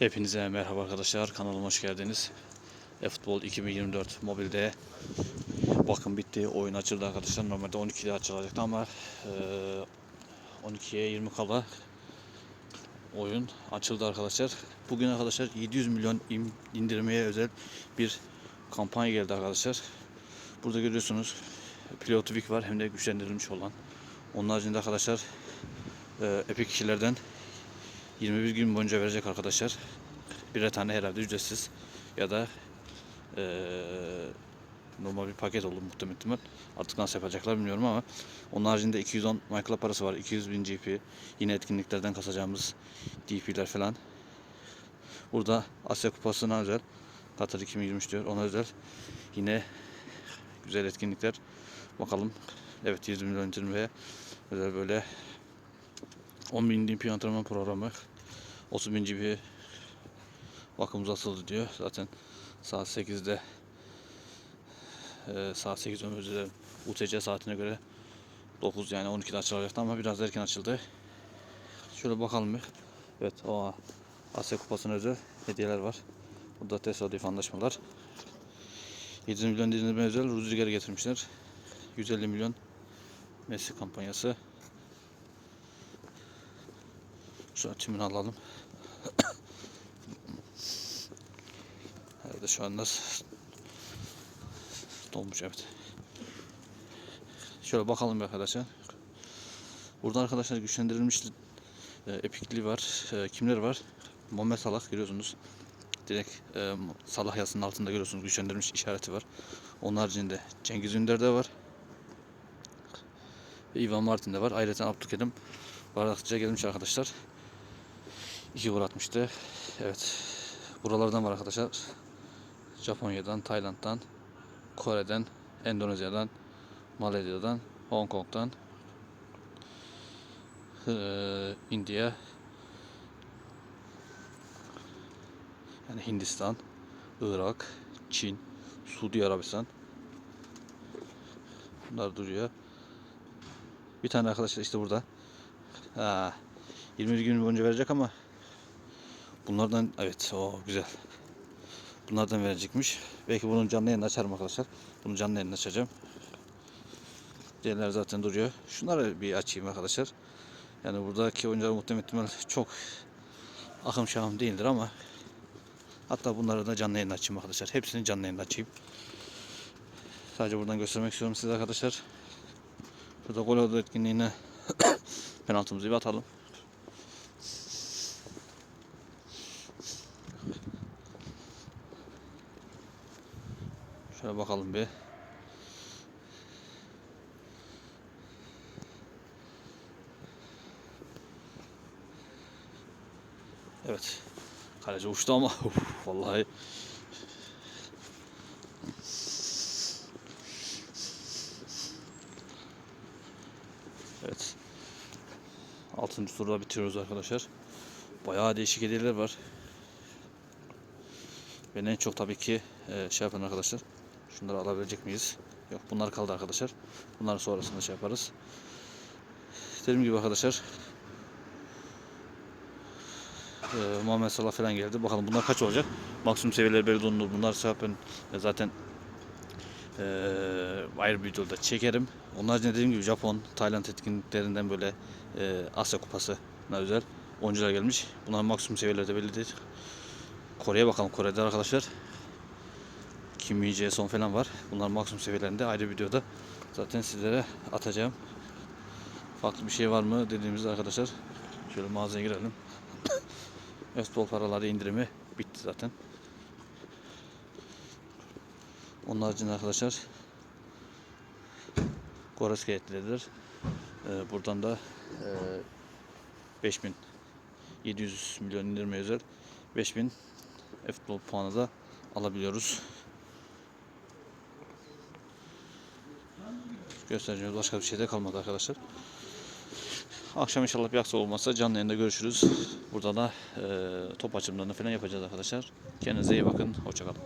Hepinize merhaba arkadaşlar. Kanalıma hoş geldiniz. E-Futbol 2024 mobilde bakın bitti. Oyun açıldı arkadaşlar. Normalde 12'de açılacaktı ama e, 12'ye 20 kala oyun açıldı arkadaşlar. Bugün arkadaşlar 700 milyon indirmeye özel bir kampanya geldi arkadaşlar. Burada görüyorsunuz Pilotvik var hem de güçlendirilmiş olan. Onun haricinde arkadaşlar e, Epic kişilerden 21 gün boyunca verecek arkadaşlar. Birer tane herhalde ücretsiz ya da eee, normal bir paket olur muhtemelen. Artık nasıl yapacaklar bilmiyorum ama onun haricinde 210 Michael parası var. 200 bin GP. Yine etkinliklerden kasacağımız DP'ler falan. Burada Asya Kupası'na özel Katar 2023 diyor. Ona özel yine güzel etkinlikler. Bakalım. Evet 100 milyon indirmeye özel böyle 10 bin DP antrenman programı 30 bin GB bakım uzatıldı diyor. Zaten saat 8'de e, saat 8 özür dilerim. UTC saatine göre 9 yani 12'de açılacaktı ama biraz erken açıldı. Şöyle bakalım bir. Evet o Asya Kupası'na özel hediyeler var. Burada tesadüf anlaşmalar. 700 milyon dinleme özel Rudiger getirmişler. 150 milyon Messi kampanyası. Şu tümünü alalım. Herhalde şu anda dolmuş evet. Şöyle bakalım arkadaşlar. Burada arkadaşlar güçlendirilmiş e, epikli var. E, kimler var? Muhammed Salah görüyorsunuz. Direkt e, Salah yazısının altında görüyorsunuz güçlendirilmiş işareti var. Onun haricinde Cengiz Ünder de var. Ve Ivan Martin de var. Ayrıca Abdülkerim Bardakçı'ya gelmiş arkadaşlar. İki gol atmıştı. Evet. Buralardan var arkadaşlar. Japonya'dan, Tayland'dan, Kore'den, Endonezya'dan, Malezya'dan, Hong Kong'dan, eee, India, yani Hindistan, Irak, Çin, Suudi Arabistan. Bunlar duruyor. Bir tane arkadaşlar işte burada. Ha, 20 gün boyunca verecek ama bunlardan evet o güzel. Bunlardan verecekmiş. Belki bunun canlı yayını açarım arkadaşlar. Bunu canlı yayını açacağım. Diğerler zaten duruyor. Şunları bir açayım arkadaşlar. Yani buradaki oyuncular muhtemelen çok akım şahım değildir ama hatta bunları da canlı yayını açayım arkadaşlar. Hepsini canlı yayını açayım. Sadece buradan göstermek istiyorum size arkadaşlar. Burada gol oldu etkinliğine penaltımızı bir atalım. Şöyle bakalım bir. Evet. Kaleci uçtu ama vallahi Evet. Altıncı turda bitiriyoruz arkadaşlar. Bayağı değişik hediyeler var. Beni en çok tabii ki e, şey yapan arkadaşlar. Şunları alabilecek miyiz? Yok bunlar kaldı arkadaşlar. Bunları sonrasında şey yaparız. Dediğim gibi arkadaşlar. E, Muhammed Salah falan geldi. Bakalım bunlar kaç olacak? Maksimum seviyeleri belli olunur. Bunlar zaten zaten e, ayrı bir videoda çekerim. Onun haricinde dediğim gibi Japon, Tayland etkinliklerinden böyle e, Asya Kupası'na özel oyuncular gelmiş. Bunların maksimum seviyeleri de belli değil. Kore'ye bakalım. Kore'de arkadaşlar Kim Min Jae Son falan var. Bunlar maksimum seviyelerinde ayrı videoda zaten sizlere atacağım. Farklı bir şey var mı dediğimizde arkadaşlar şöyle mağazaya girelim. Espol paraları indirimi bitti zaten. Onun haricinde arkadaşlar Goreski etleridir. Ee, buradan da e, 5700 milyon indirme özel 5000 futbol puanı da alabiliyoruz. Göstereceğimiz başka bir şey de kalmadı arkadaşlar. Akşam inşallah bir aksi olmazsa canlı yayında görüşürüz. Burada da e, top açımlarını falan yapacağız arkadaşlar. Kendinize iyi bakın. Hoşçakalın.